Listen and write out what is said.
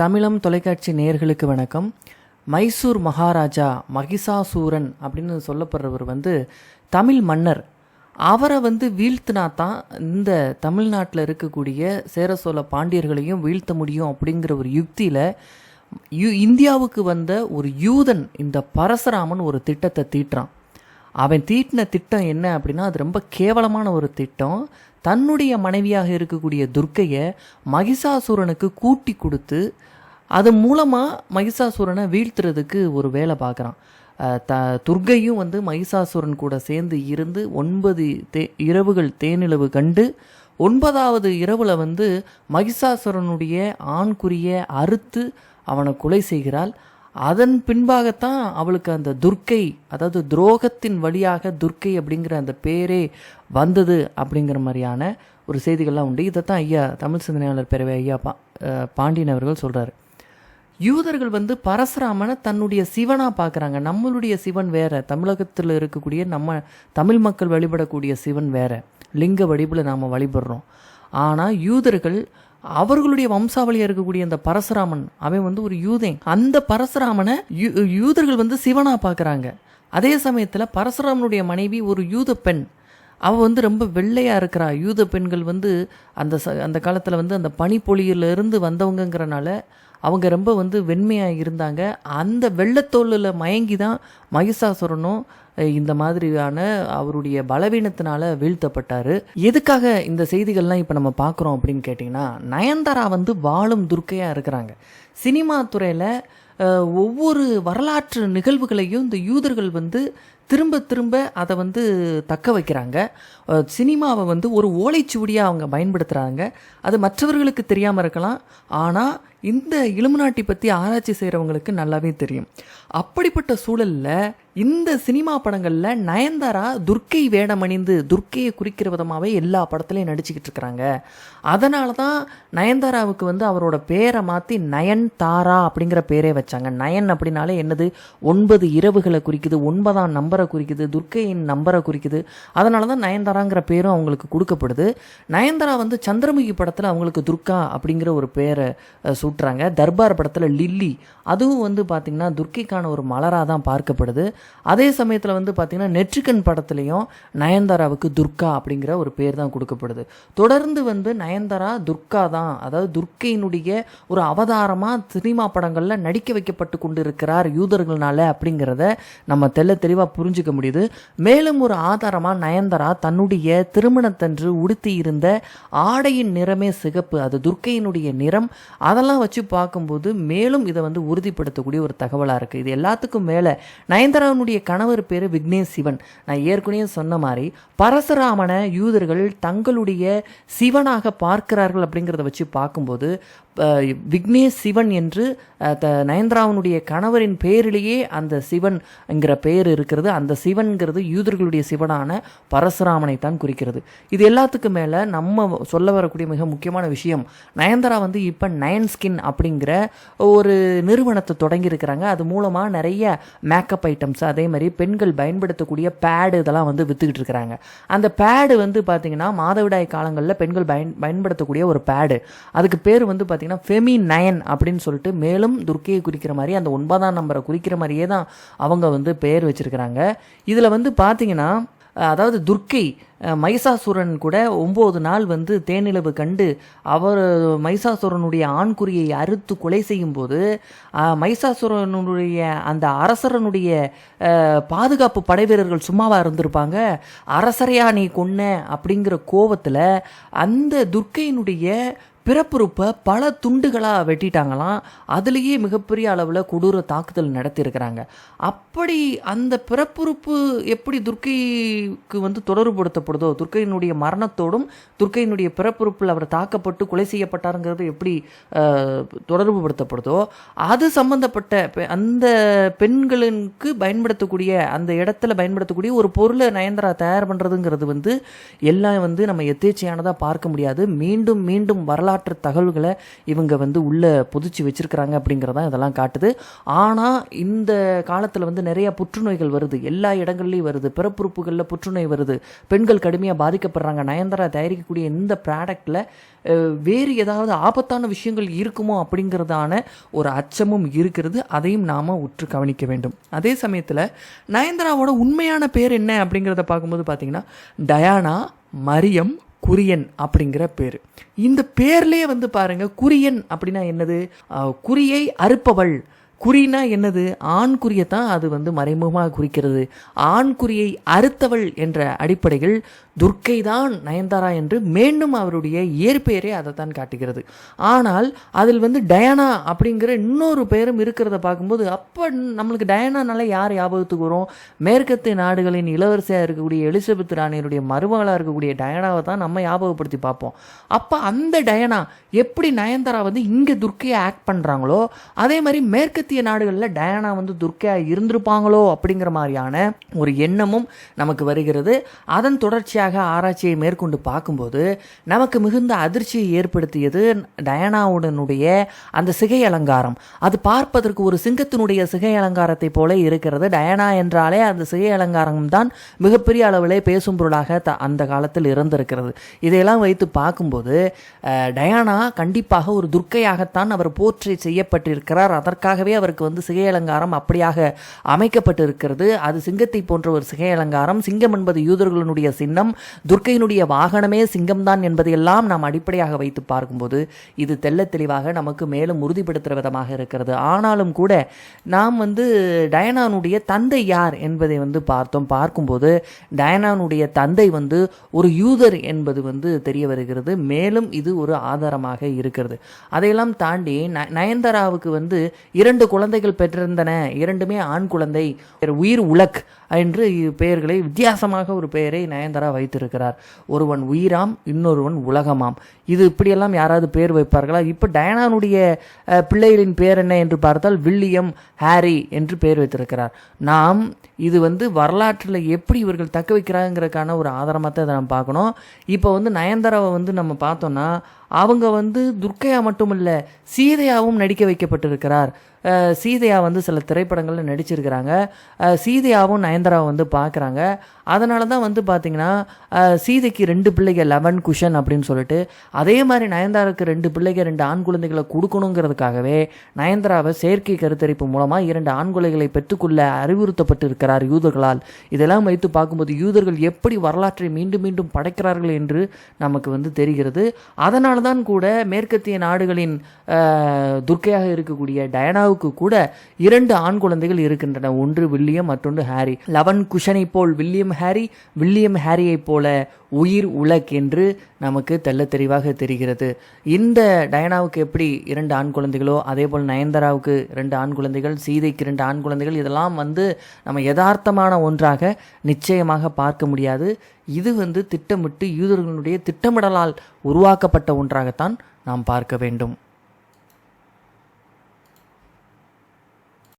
தமிழம் தொலைக்காட்சி நேயர்களுக்கு வணக்கம். மைசூர் மகாராஜா மகிஷாசூரன் அப்படின்னு சொல்லப்படுறவர் வந்து தமிழ் மன்னர். அவரை வந்து வீழ்த்தினா தான் இந்த தமிழ்நாட்டில் இருக்கக்கூடிய சேர சோழ பாண்டியர்களையும் வீழ்த்த முடியும் அப்படிங்கிற ஒரு யுக்தியில் யு இந்தியாவுக்கு வந்த ஒரு யூதன் இந்த பரசுராமன் ஒரு திட்டத்தை தீட்டுறான். அவன் தீட்டின திட்டம் என்ன அப்படின்னா அது ரொம்ப கேவலமான ஒரு திட்டம். தன்னுடைய மனைவியாக இருக்கக்கூடிய துர்க்கையை மகிஷாசுரனுக்கு கூட்டி கொடுத்து அது மூலமாக மகிஷாசுரனை வீழ்த்துறதுக்கு ஒரு வேலை பார்க்குறான். த துர்க்கையும் வந்து மகிஷாசுரன் கூட சேர்ந்து இருந்து ஒன்பது தே இரவுகள் தேனிலவு கண்டு ஒன்பதாவது இரவில் வந்து மகிஷாசுரனுடைய ஆண்குறிய அறுத்து அவனை கொலை செய்கிறாள். அதன் பின்பாகத்தான் அவளுக்கு அந்த துர்க்கை அதாவது துரோகத்தின் வழியாக துர்க்கை அப்படிங்கிற அந்த பேரே வந்தது அப்படிங்கிற மாதிரியான ஒரு செய்திகள்லாம் உண்டு. இதைத்தான் ஐயா தமிழ் சிந்தனையாளர் பேரவை ஐயா பா பாண்டியன் அவர்கள் சொல்கிறாரு யூதர்கள் வந்து பரசுராமனை தன்னுடைய சிவனாக பார்க்குறாங்க நம்மளுடைய சிவன் வேற. தமிழகத்தில் இருக்கக்கூடிய நம்ம தமிழ் மக்கள் வழிபடக்கூடிய சிவன் வேற. லிங்க வடிவில் நாம் வழிபடுறோம். ஆனால் யூதர்கள் அவர்களுடைய வம்சாவளியாக இருக்கக்கூடிய அந்த பரசுராமன் அவன் வந்து ஒரு யூதன். அந்த பரசுராமனை யூதர்கள் வந்து சிவனாக பார்க்குறாங்க அதே சமயத்தில் பரசுராமனுடைய மனைவி ஒரு யூத பெண். அவள் வந்து ரொம்ப வெள்ளையாக இருக்கிறா. யூத பெண்கள் வந்து அந்த ச அந்த காலத்தில் வந்து அந்த பனிப்பொழியிலிருந்து வந்தவங்கங்கிறனால அவங்க ரொம்ப வந்து வெண்மையாக இருந்தாங்க. அந்த வெள்ளத்தோலில் மயங்கி தான் மகிஷாசுரனும் இந்த மாதிரியான அவருடைய பலவீனத்தினால வீழ்த்தப்பட்டார். எதுக்காக இந்த செய்திகள்லாம் இப்போ நம்ம பார்க்குறோம் அப்படின்னு கேட்டிங்கன்னா நயன்தாரா வந்து வாழும் துர்க்கையாக இருக்கிறாங்க. சினிமா துறையில் ஒவ்வொரு வரலாற்று நிகழ்வுகளையும் இந்த யூதர்கள் வந்து திரும்ப திரும்ப அதை வந்து தக்க வைக்கிறாங்க. சினிமாவை வந்து ஒரு ஓலைச்சுவடியாக அவங்க பயன்படுத்துகிறாங்க அது மற்றவர்களுக்கு தெரியாமல் இருக்கலாம். ஆனால் இந்த இலுமினாட்டி பற்றி ஆராய்ச்சி செய்கிறவங்களுக்கு நல்லாவே தெரியும். அப்படிப்பட்ட சூழலில் இந்த சினிமா படங்களில் நயன்தாரா துர்க்கை வேடம் அணிந்து துர்க்கையை குறிக்கிற விதமாகவே எல்லா படத்துலையும் நடிச்சுக்கிட்டு இருக்கிறாங்க அதனால தான் நயன்தாராவுக்கு வந்து அவரோட பேரை மாற்றி நயன்தாரா அப்படிங்கிற பேரே வச்சாங்க. நயன் அப்படின்னாலே என்னது? ஒன்பது இரவுகளை குறிக்குது ஒன்பதாம் நம்பரை குறிக்குது துர்க்கையின் நம்பரை குறிக்குது. அதனால தான் நயன்தாராங்கிற பேரும் அவங்களுக்கு கொடுக்கப்படுது. நயன்தாரா வந்து சந்திரமுகி படத்தில் அவங்களுக்கு துர்கா அப்படிங்கிற ஒரு பேரை சூட்டுறாங்க. தர்பார் படத்தில் லில்லி. அதுவும் வந்து பார்த்திங்கன்னா துர்க்கைக்கான ஒரு மலராக தான் பார்க்கப்படுது. அதே சமயத்தில் வந்து பார்த்திங்கன்னா நெற்றிக்கன் படத்துலையும் நயன்தாராவுக்கு துர்கா அப்படிங்கிற ஒரு பேர் தான் கொடுக்கப்படுது. தொடர்ந்து வந்து நயன்தாரா துர்கா தான். அதாவது துர்க்கையினுடைய ஒரு அவதாரமாக சினிமா படங்களில் நடிக்க வைக்கப்பட்டு கொண்டு இருக்கிறார் யூதர்களால அப்படிங்கிறத நம்ம தெள்ள தெளிவாக புரிஞ்சுக்க முடியுது. மேலும் ஒரு ஆதாரமாக நயன்தாரா தன்னுடைய திருமணத்தன்று உடுத்தி இருந்த ஆடையின் நிறமே சிகப்பு. அது துர்க்கையினுடைய நிறம். அதெல்லாம் வச்சு பார்க்கும்போது மேலும் இதை வந்து உறுதிப்படுத்தக்கூடிய ஒரு தகவலாக இருக்குது இது எல்லாத்துக்கும் மேலே நயன்தாரா நயன்தாராவினுடைய கணவர் பேர் விக்னேஷ் சிவன். நான் ஏற்கனவே சொன்ன மாதிரி பரசுராமனை யூதர்கள் தங்களுடைய சிவனாக பார்க்கிறார்கள் அப்படிங்கிறத வச்சு பார்க்கும்போது விக்னேஷ் சிவன் என்று த நயன்தாராவினுடைய கணவரின் பேரிலேயே அந்த சிவன் என்கிற பெயர் இருக்கிறது. அந்த சிவன்கிறது யூதர்களுடைய சிவனான பரசுராமனை தான் குறிக்கிறது. இது எல்லாத்துக்கும் மேலே நம்ம சொல்ல வரக்கூடிய மிக முக்கியமான விஷயம் நயன்தாரா வந்து இப்போ நயன் ஸ்கின் அப்படிங்கிற ஒரு நிறுவனத்தை தொடங்கியிருக்கிறாங்க. அது மூலமாக நிறைய மேக்கப் ஐட்டம்ஸ் அதே மாதிரி பெண்கள் பயன்படுத்தக்கூடிய பேடு இதெல்லாம் வந்து வித்துக்கிட்டு இருக்கிறாங்க. அந்த பேடு வந்து பார்த்திங்கன்னா மாதவிடாய் காலங்களில் பெண்கள் பயன் பயன்படுத்தக்கூடிய ஒரு பேடு அதுக்கு பேர் வந்து பார்த்திங்கன்னா ஃபெமி நயன் அப்படின்னு சொல்லிட்டு மேலும் துர்க்கையை குறிக்கிற மாதிரி அந்த ஒன்பதாம் நம்பரை குறிக்கிற மாதிரியே தான் அவங்க வந்து பெயர் வச்சிருக்கிறாங்க. இதில் வந்து பார்த்தீங்கன்னா அதாவது துர்க்கை மைசாசுரன் கூட ஒம்பது நாள் வந்து தேனிலவு கண்டு அவர் மைசாசுரனுடைய ஆண்குறியை அறுத்து கொலை செய்யும்போது மைசாசுரனுடைய அந்த அரசரனுடைய பாதுகாப்பு படை வீரர்கள் சும்மாவாக இருந்திருப்பாங்க. அரசரையா நீ கொன்ன அப்படிங்கிற கோவத்தில் அந்த துர்க்கையினுடைய பிறப்புறுப்பை பல துண்டுகளாக வெட்டிட்டாங்களாம். அதுலேயே மிகப்பெரிய அளவில் கொடூர தாக்குதல் நடத்தியிருக்கிறாங்க. அப்படி அந்த பிறப்புறுப்பு எப்படி துர்க்கைக்கு வந்து தொடர்புபடுத்தப்படுதோ துர்க்கையினுடைய மரணத்தோடும் துர்க்கையினுடைய பிறப்புறுப்பில் அவர் தாக்கப்பட்டு கொலை செய்யப்பட்டாருங்கிறது எப்படி தொடர்புபடுத்தப்படுதோ அது சம்பந்தப்பட்ட பெ- அந்த பெண்களுக்கு பயன்படுத்தக்கூடிய அந்த இடத்துல பயன்படுத்தக்கூடிய ஒரு பொருளை நயன்தாரா தயார் பண்ணுறதுங்கிறது வந்து எல்லாம் வந்து நம்ம எதேச்சையானதாக பார்க்க முடியாது. மீண்டும் மீண்டும் வரலாறு வரலாற்று தகவல்களை இவங்க வந்து உள்ளே புதிச்சு வச்சுருக்கிறாங்க அப்படிங்கிறதான் இதெல்லாம் காட்டுது. ஆனால் இந்த காலத்தில் வந்து நிறைய புற்றுநோய்கள் வருது. எல்லா இடங்கள்லையும் வருது. பிறப்புறுப்புகளில் புற்றுநோய் வருது. பெண்கள் கடுமையாக பாதிக்கப்படுறாங்க. நயன்தாரா தயாரிக்கக்கூடிய இந்த ப்ராடக்டில் வேறு ஏதாவது ஆபத்தான விஷயங்கள் இருக்குமோ அப்படிங்கிறதான ஒரு அச்சமும் இருக்கிறது. அதையும் நாம் உற்று கவனிக்க வேண்டும். அதே சமயத்தில் நயன்தாராவோட உண்மையான பேர் என்ன அப்படிங்கிறத பார்க்கும்போது பார்த்தீங்கன்னா டயானா மரியம் குரியன் அப்படிங்கிற பேர். இந்த பேர்லேயே வந்து பாருங்க குரியன் அப்படின்னா என்னது? குறியை அறுப்பவள். குறினா என்னது? ஆண் குறியை தான் அது வந்து மறைமுகமாக குறிக்கிறது. ஆண்குறியை அறுத்தவள் என்ற அடிப்படையில் துர்க்கை தான் நயன்தாரா என்று மீண்டும் அவருடைய இயற்பெயரே அதை தான் காட்டுகிறது. ஆனால் அதில் வந்து டயானா அப்படிங்கிற இன்னொரு பெயரும் இருக்கிறத பார்க்கும்போது அப்போ நம்மளுக்கு டயானானால யார் ஞாபகத்துக்கு வரும் மேற்கத்து நாடுகளின் இளவரசியாக இருக்கக்கூடிய எலிசபெத் ராணியருடைய மருமகளாக இருக்கக்கூடிய டயானாவை தான் நம்ம ஞாபகப்படுத்தி பார்ப்போம். அப்போ அந்த டயானா எப்படி நயன்தாரா வந்து இங்கே துர்க்கையை ஆக்ட் பண்ணுறாங்களோ அதே மாதிரி மேற்கத்திய நாடுகளில் டயானா வந்து துர்க்கையாக இருந்திருப்பாங்களோ அப்படிங்கிற மாதிரியான ஒரு எண்ணமும் நமக்கு வருகிறது. அதன் தொடர்ச்சியாக ஆராய்ச்சியை மேற்கொண்டு பார்க்கும்போது நமக்கு மிகுந்த அதிர்ச்சியை ஏற்படுத்தியது டயானாவுடனுடைய அந்த சிகை அலங்காரம். அது பார்ப்பதற்கு ஒரு சிங்கத்தினுடைய சிகை அலங்காரத்தை போல இருக்கிறது. டயானா என்றாலே அந்த சிகை அலங்காரம் தான் மிகப்பெரிய அளவிலே பேசும் பொருளாக த அந்த காலத்தில் இருந்திருக்கிறது. இதையெல்லாம் வைத்து பார்க்கும்போது டயானா கண்டிப்பாக ஒரு துர்க்கையாகத்தான் அவர் போற்றி செய்யப்பட்டிருக்கிறார். அதற்காகவே அவருக்கு வந்து சிகை அலங்காரம் அப்படியாக அமைக்கப்பட்டு இருக்கிறது அது சிங்கத்தை போன்ற ஒரு சிகை அலங்காரம் சிங்கம் என்பது யூதர்களுடைய சின்னம். துர்க்கையினுடைய வாகனமே சிங்கம்தான் என்பதையெல்லாம் நாம் அடிப்படையாக வைத்து பார்க்கும்போது இது தெள்ளத் தெளிவாக நமக்கு மேலும் உறுதிப்படுத்துகிற விதமாக இருக்கிறது. ஆனாலும் கூட நாம் வந்து டயனானுடைய தந்தை யார் என்பதை வந்து பார்த்தோம். பார்க்கும்போது டயனானுடைய தந்தை வந்து ஒரு யூதர் என்பது வந்து தெரிய வருகிறது. மேலும் இது ஒரு ஆதாரமாக இருக்கிறது. அதையெல்லாம் தாண்டி ந- நயன்தாராவுக்கு வந்து இரண்டு குழந்தைகள் பெற்றிருந்தன. இரண்டுமே ஆண் குழந்தை. உயிர் உலக் என்று பெயர்களை வித்தியாசமாக ஒரு பெயரை நயன்தாரா வைத்திருக்கிறார். ஒருவன் உயிராம் இன்னொருவன் உலகமாம். இது இப்படியெல்லாம் யாராவது பெயர் வைப்பார்களா? இப்போ டயனானுடைய பிள்ளைகளின் பெயர் என்ன என்று பார்த்தால் வில்லியம் ஹாரி என்று பெயர் வைத்திருக்கிறார். நாம் இது வந்து வரலாற்றில் எப்படி இவர்கள் தக்க வைக்கிறாங்கிறதுக்கான ஒரு ஆதாரமாக தான் இதை நம்ம பார்க்கணும். இப்போ வந்து நயன்தாராவை வந்து நம்ம பார்த்தோம்னா அவங்க வந்து துர்க்கையா மட்டுமல்ல சீதையாவும் நடிக்க வைக்கப்பட்டிருக்கிறார். சீதையா வந்து சில திரைப்படங்களில் நடிச்சிருக்கிறாங்க. சீதையாவும் சீதையாவும் நயன்தாராவை வந்து பார்க்குறாங்க. அதனால தான் வந்து பார்த்தீங்கன்னா சீதைக்கு ரெண்டு பிள்ளைங்க லெவன் குஷன் அப்படின்னு சொல்லிட்டு அதே மாதிரி நயன்தாராவுக்கு ரெண்டு பிள்ளைங்க ரெண்டு ஆண் குழந்தைகளை கொடுக்கணுங்கிறதுக்காகவே நயன்தாராவை செயற்கை கருத்தரிப்பு மூலமாக இரண்டு ஆண் குழந்தைகளை பெற்றுக்கொள்ள அறிவுறுத்தப்பட்டு இருக்கிறார் யூதர்களால். இதெல்லாம் வைத்து பார்க்கும்போது யூதர்கள் எப்படி வரலாற்றை மீண்டும் மீண்டும் படைக்கிறார்கள் என்று நமக்கு வந்து தெரிகிறது. அதனால தான் கூட மேற்கத்திய நாடுகளின் துர்க்கையாக இருக்கக்கூடிய டயனாவுக்கு கூட இரண்டு ஆண் குழந்தைகள் இருக்கின்றன. ஒன்று வில்லியம் மற்றொன்று ஹாரி. லவன் குஷனை போல் வில்லியம் ஹாரி வில்லியம் ஹாரியைப் போல உயிர் உலக் என்று நமக்கு தெல்ல தெளிவாக தெரிகிறது. இந்த டயனாவுக்கு எப்படி இரண்டு ஆண் குழந்தைகளோ அதே போல் நயன்தாராவுக்கு ரெண்டு ஆண் குழந்தைகள் சீதைக்கு இரண்டு ஆண் குழந்தைகள் இதெல்லாம் வந்து நம்ம யதார்த்தமான ஒன்றாக நிச்சயமாக பார்க்க முடியாது. இது வந்து திட்டமிட்டு யூதர்களுடைய திட்டமிடலால் உருவாக்கப்பட்ட ஒன்றாகத்தான் நாம் பார்க்க வேண்டும்.